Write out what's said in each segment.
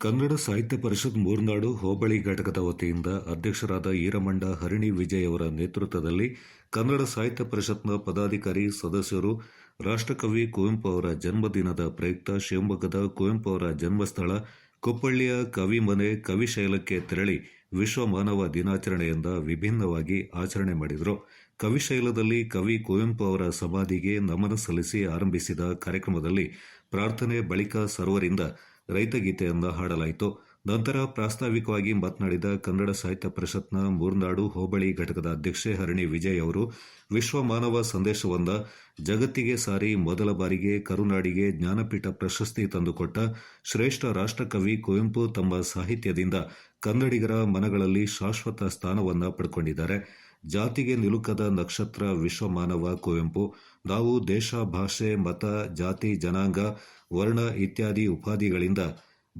ಕನ್ನಡ ಸಾಹಿತ್ಯ ಪರಿಷತ್ ಮೂರ್ನಾಡು ಹೋಬಳಿ ಘಟಕದ ವತಿಯಿಂದ ಅಧ್ಯಕ್ಷರಾದ ಈರಮಂಡ ಹರಿಣಿ ವಿಜಯ್ ಅವರ ನೇತೃತ್ವದಲ್ಲಿ ಕನ್ನಡ ಸಾಹಿತ್ಯ ಪರಿಷತ್ನ ಪದಾಧಿಕಾರಿ ಸದಸ್ಯರು, ರಾಷ್ಟ್ರಕವಿ ಕುವೆಂಪು ಅವರ ಜನ್ಮದಿನದ ಪ್ರಯುಕ್ತ ಶಿವಮೊಗ್ಗದ ಕುವೆಂಪು ಅವರ ಜನ್ಮಸ್ಥಳ ಕುಪ್ಪಳ್ಳಿಯ ಕವಿಮನೆ ಕವಿಶೈಲಕ್ಕೆ ತೆರಳಿ ವಿಶ್ವ ಮಾನವ ದಿನಾಚರಣೆಯಿಂದ ವಿಭಿನ್ನವಾಗಿ ಆಚರಣೆ ಮಾಡಿದರು. ಕವಿಶೈಲದಲ್ಲಿ ಕವಿ ಕುವೆಂಪು ಅವರ ಸಮಾಧಿಗೆ ನಮನ ಸಲ್ಲಿಸಿ ಆರಂಭಿಸಿದ ಕಾರ್ಯಕ್ರಮದಲ್ಲಿ ಪ್ರಾರ್ಥನೆ ಬಳಿಕ ಸರ್ವರಿಂದ ರೈತಗೀತೆಯನ್ನು ಹಾಡಲಾಯಿತು. ನಂತರ ಪ್ರಾಸ್ತಾವಿಕವಾಗಿ ಮಾತನಾಡಿದ ಕನ್ನಡ ಸಾಹಿತ್ಯ ಪರಿಷತ್ನ ಮೂರ್ನಾಡು ಹೋಬಳಿ ಘಟಕದ ಅಧ್ಯಕ್ಷೆ ಹರಣಿ ವಿಜಯ್ ಅವರು, ವಿಶ್ವ ಮಾನವ ಸಂದೇಶವೊಂದ ಜಗತ್ತಿಗೆ ಸಾರಿ ಮೊದಲ ಬಾರಿಗೆ ಕರುನಾಡಿಗೆ ಜ್ಞಾನಪೀಠ ಪ್ರಶಸ್ತಿ ತಂದುಕೊಟ್ಟ ಶ್ರೇಷ್ಠ ರಾಷ್ಟ್ರಕವಿ ಕುವೆಂಪು ತಮ್ಮ ಸಾಹಿತ್ಯದಿಂದ ಕನ್ನಡಿಗರ ಮನಗಳಲ್ಲಿ ಶಾಶ್ವತ ಸ್ಥಾನವನ್ನ ಪಡ್ಕೊಂಡಿದ್ದಾರೆ. ಜಾತಿಗೆ ನಿಲುಕದ ನಕ್ಷತ್ರ ವಿಶ್ವ ಮಾನವ ಕುವೆಂಪು ನಾವು ದೇಶ, ಭಾಷೆ, ಮತ, ಜಾತಿ, ಜನಾಂಗ, ವರ್ಣ ಇತ್ಯಾದಿ ಉಪಾಧಿಗಳಿಂದ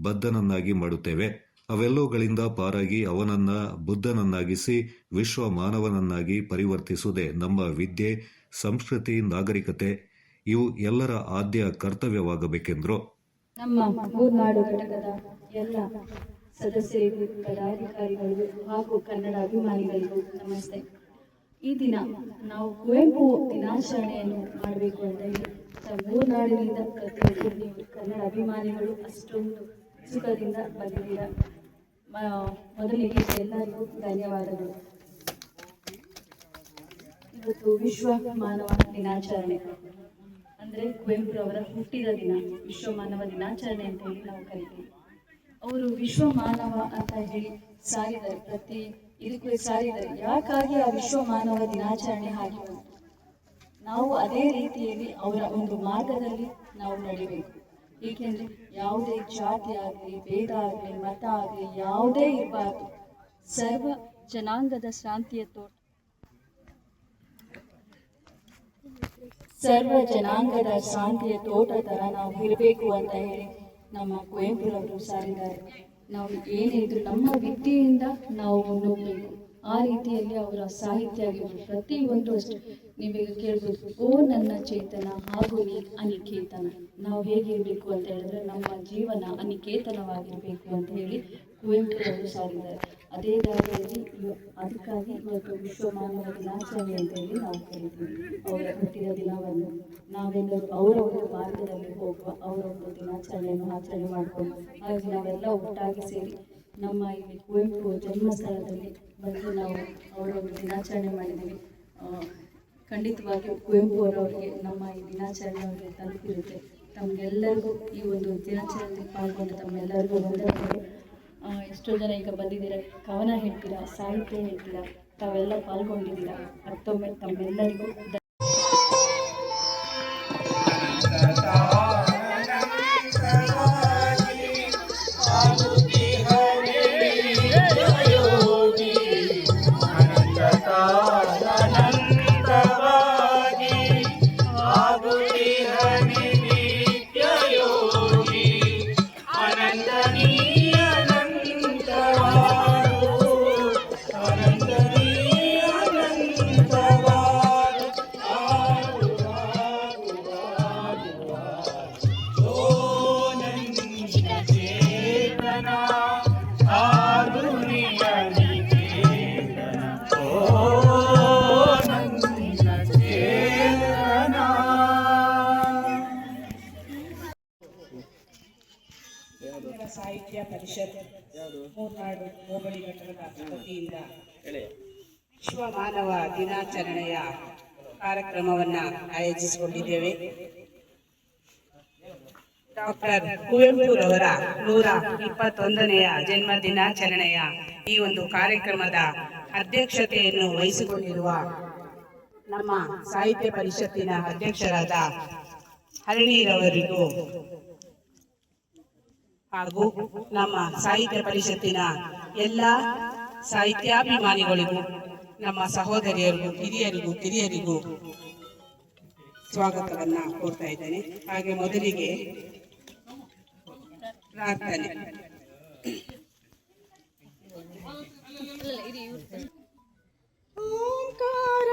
ಬದ್ಧನನ್ನಾಗಿ ಮಾಡುತ್ತೇವೆ. ಅವೆಲ್ಲವುಗಳಿಂದ ಪಾರಾಗಿ ಅವನನ್ನ ಬುದ್ಧನನ್ನಾಗಿಸಿ ವಿಶ್ವ ಮಾನವನನ್ನಾಗಿ ಪರಿವರ್ತಿಸುವುದೇ ನಮ್ಮ ವಿದ್ಯೆ, ಸಂಸ್ಕೃತಿ, ನಾಗರಿಕತೆ. ಇವು ಎಲ್ಲರ ಆದ್ಯ ಕರ್ತವ್ಯವಾಗಬೇಕೆಂದರು. ನಮ್ಮ ಎಲ್ಲ ಸದಸ್ಯರಿಗೂ, ಪದಾಧಿಕಾರಿಗಳಿಗೂ ಹಾಗೂ ಕನ್ನಡ ಅಭಿಮಾನಿಗಳಿಗೂ ನಮಸ್ತೆ. ಈ ದಿನ ನಾವು ಕುವೆಂಪು ದಿನಾಚರಣೆಯನ್ನು ಮಾಡಬೇಕು ಅಂತ ಹೇಳಿ ಮೂರ್ನಾಡಿನಿಂದ ಪ್ರತಿಯೊಬ್ಬರು ಕನ್ನಡ ಅಭಿಮಾನಿಗಳು ಅಷ್ಟೊಂದು ಸುಖದಿಂದ ಬಂದಿದ್ದೀರ? ಮೊದಲಿಗೆ ಎಲ್ಲರಿಗೂ ಧನ್ಯವಾದಗಳು. ಇವತ್ತು ವಿಶ್ವ ಮಾನವ ದಿನಾಚರಣೆ. ಅಂದ್ರೆ ಕುವೆಂಪುರವರ ಹುಟ್ಟಿದ ದಿನ, ವಿಶ್ವ ಮಾನವ ದಿನಾಚರಣೆ ಅಂತ ಹೇಳಿ ನಾವು ಕರಿತೀವಿ. ಅವರು ವಿಶ್ವ ಮಾನವ ಅಂತ ಹೇಳಿ ಸಾರಿದ್ದಾರೆ ಪ್ರತಿ ಇದಕ್ಕೂ ಸಾರಿದರೆ ಯಾಕಾಗಿ ಆ ವಿಶ್ವ ಮಾನವ ದಿನಾಚರಣೆ ಹಾಗೆ ನಾವು ಅದೇ ರೀತಿಯಲ್ಲಿ ಅವರ ಒಂದು ಮಾರ್ಗದಲ್ಲಿ ನಾವು ನಡಿಬೇಕು. ಏಕೆಂದ್ರೆ ಯಾವುದೇ ಜಾತಿ ಆಗಲಿ, ಭೇದ ಆಗಲಿ, ಮತ ಆಗಲಿ, ಯಾವುದೇ ಇರಬಾರ್ದು. ಸರ್ವ ಜನಾಂಗದ ಶಾಂತಿಯ ತೋಟ. ಸರ್ವ ಜನಾಂಗದ ಶಾಂತಿಯ ತೋಟ ತರ ನಾವು ಇರಬೇಕು ಅಂತ ಹೇಳಿ ನಮ್ಮ ಕುವೆಂಪುರವರು ಸಾರಿದ್ದಾರೆ. ನಾವು ಏನಿದ್ರು ನಮ್ಮ ವಿದ್ಯೆಯಿಂದ ನಾವು ಮುನ್ನುಗ್ಬೇಕು. ಆ ರೀತಿಯಲ್ಲಿ ಅವರ ಸಾಹಿತ್ಯ ಆಗಿರ್ಬೋದು, ಪ್ರತಿಯೊಂದು ಅಷ್ಟೇ. ನೀವೀಗ ಕೇಳ್ಬೋದು, ಓ ನನ್ನ ಚೇತನ ಹಾಗೂ ನೀ ಅನಿಕೇತನ. ನಾವು ಹೇಗಿರ್ಬೇಕು ಅಂತ ಹೇಳಿದ್ರೆ ನಮ್ಮ ಜೀವನ ಅನಿಕೇತನವಾಗಿರ್ಬೇಕು ಅಂತ ಹೇಳಿ ಕುವೆಂಪುರವರು ಸಾರಿದ್ದಾರೆ. ಅದೇ ದಾರಿಯಲ್ಲಿ ಅದಕ್ಕಾಗಿ ಇವತ್ತು ವಿಶ್ವ ಮಾನವ ದಿನಾಚರಣೆ ಅಂತ ಹೇಳಿ ನಾವು ಕರಿತೀವಿ. ಅವರ ಹುಟ್ಟಿದ ದಿನವನ್ನು ನಾವೆಲ್ಲರೂ ಅವರವರ ಮಾರ್ಗದಲ್ಲಿ ಹೋಗುವ ಅವರ ದಿನಾಚರಣೆಯನ್ನು ಆಚರಣೆ ಮಾಡಿಕೊಂಡು, ಹಾಗಾಗಿ ನಾವೆಲ್ಲ ಒಟ್ಟಾಗಿ ಸೇರಿ ನಮ್ಮ ಇಲ್ಲಿ ಕುವೆಂಪು ಜನ್ಮಸ್ಥಳದಲ್ಲಿ ಬಂದು ನಾವು ಅವರ ದಿನಾಚರಣೆ ಮಾಡಿದ್ದೀವಿ. ಖಂಡಿತವಾಗಿ ಖಂಡಿತವಾಗಿಯೂ ಕುವೆಂಪು ಅವರವರಿಗೆ ನಮ್ಮ ಈ ದಿನಾಚರಣೆ ಅವರಿಗೆ ತಲುಪಿರುತ್ತೆ. ತಮಗೆಲ್ಲರಿಗೂ ಈ ಒಂದು ದಿನಾಚರಣೆಯಲ್ಲಿ ಪಾಲ್ಗೊಂಡು ತಮ್ಮೆಲ್ಲರಿಗೂ ಒಂದೇ ಎಷ್ಟೋ ಜನ ಈಗ ಬಂದಿದ್ದೀರಾ ಕವನ ಹೇಳ್ತೀರಾ ಸಾಹಿತ್ಯ ಹೇಳ್ತೀರಾ ತಾವೆಲ್ಲ ಪಾಲ್ಗೊಂಡಿದ್ದೀರಾ? ಮತ್ತೊಮ್ಮೆ ತಮ್ಮೆಲ್ಲರಿಗೂ ಸಾಹಿತ್ಯ ಪರಿಷತ್ ಮೂರ್ನಾಡು ಹೋಬಳಿ ಘಟಕದ ವತಿಯಿಂದ ವಿಶ್ವ ಮಾನವ ದಿನಾಚರಣೆಯ ಕಾರ್ಯಕ್ರಮವನ್ನ ಆಯೋಜಿಸಿಕೊಂಡಿದ್ದೇವೆ. ಡಾಕ್ಟರ್ ಕುವೆಂಪುರವರ ನೂರ ಇಪ್ಪತ್ತೊಂದನೆಯ ಜನ್ಮ ದಿನಾಚರಣೆಯ ಈ ಒಂದು ಕಾರ್ಯಕ್ರಮದ ಅಧ್ಯಕ್ಷತೆಯನ್ನು ವಹಿಸಿಕೊಂಡಿರುವ ನಮ್ಮ ಸಾಹಿತ್ಯ ಪರಿಷತ್ತಿನ ಅಧ್ಯಕ್ಷರಾದ ಹರಣಿರವರಿಗೂ ಹಾಗೂ ನಮ್ಮ ಸಾಹಿತ್ಯ ಪರಿಷತ್ತಿನ ಎಲ್ಲ ಸಾಹಿತ್ಯಾಭಿಮಾನಿಗಳಿಗೂ, ನಮ್ಮ ಸಹೋದರಿಯರಿಗೂ, ಹಿರಿಯರಿಗೂ, ಕಿರಿಯರಿಗೂ ಸ್ವಾಗತವನ್ನ ಕೋರ್ತಾ ಇದ್ದೇನೆ. ಹಾಗೆ ಮೊದಲಿಗೆ ಪ್ರಾರ್ಥನೆ. ಓಂಕಾರನಾದ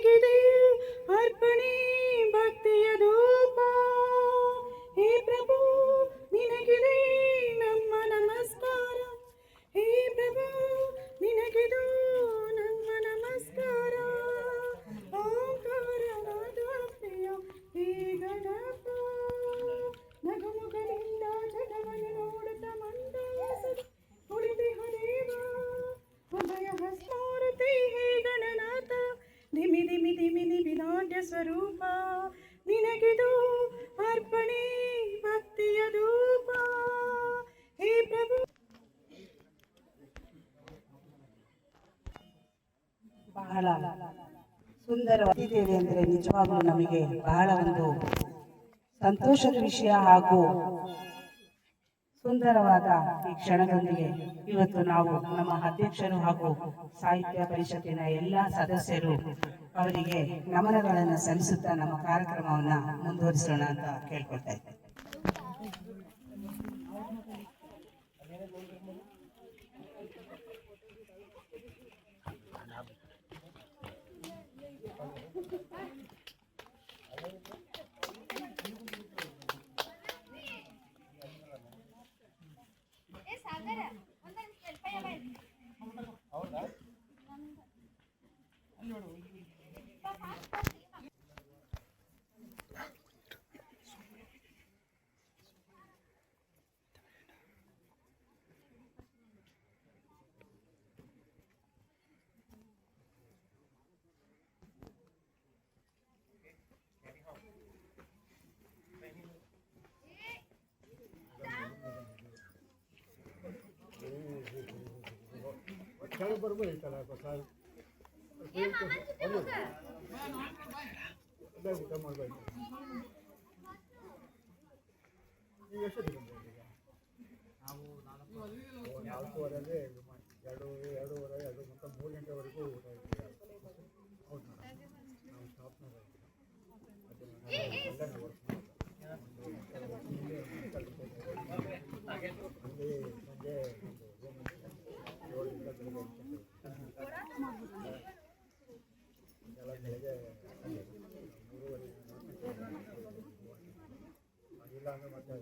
Diggity. ಸುಂದರವಾಗಿದೆ ಅಂದರೆ ನಿಜವಾಗ್ಲೂ ನಮಗೆ ಬಹಳ ಒಂದು ಸಂತೋಷದ ವಿಷಯ ಹಾಗೂ ಸುಂದರವಾದ ಈ ಕ್ಷಣದೊಂದಿಗೆ ಇವತ್ತು ನಾವು ನಮ್ಮ ಅಧ್ಯಕ್ಷರು ಹಾಗೂ ಸಾಹಿತ್ಯ ಪರಿಷತ್ತಿನ ಎಲ್ಲ ಸದಸ್ಯರು ಅವರಿಗೆ ನಮನಗಳನ್ನು ಸಲ್ಲಿಸುತ್ತಾ ನಮ್ಮ ಕಾರ್ಯಕ್ರಮವನ್ನ ಮುಂದುವರಿಸೋಣ ಅಂತ ಕೇಳ್ಕೊಳ್ತಾ ಇದ್ದೇನೆ. साल पर वही चलाएको साल ನಾಲ್ಕೂವರೆಗೆ ಎರಡು ಎರಡೂವರೆ ಎರಡು ಮತ್ತು ಮೂರು ಗಂಟೆವರೆಗೂ ಊಟ ಇದ್ದೀವಿ ಹೌದು ನಾವು ಸ್ಟಾಪ್ನಾಗ ಇದ್ದೀವಿ ಅದನ್ನು ಇಲ್ಲ ಅಂದ್ರೆ ಮತ್ತೆ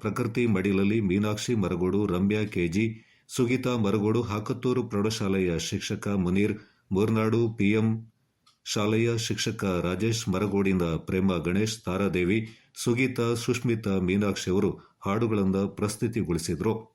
ಪ್ರಕೃತಿ ಮಡಿಲಲ್ಲಿ ಮೀನಾಕ್ಷಿ ಮರಗೋಡು, ರಮ್ಯಾ ಕೆಜಿ, ಸುಗೀತಾ ಮರಗೋಡು, ಹಾಕತ್ತೂರು ಪ್ರೌಢಶಾಲೆಯ ಶಿಕ್ಷಕ ಮುನೀರ್, ಮೂರ್ನಾಡು ಪಿಎಂ ಶಾಲೆಯ ಶಿಕ್ಷಕ ರಾಜೇಶ್ ಮರಗೋಡಿನ ಪ್ರೇಮ ಗಣೇಶ್ ತಾರಾದೇವಿ, ಸುಗೀತಾ, ಸುಷ್ಮಿತಾ ಮೀನಾಕ್ಷಿ ಅವರು ಹಾಡುಗಳನ್ನು ಪ್ರಸ್ತುತಿಗೊಳಿಸಿದರು.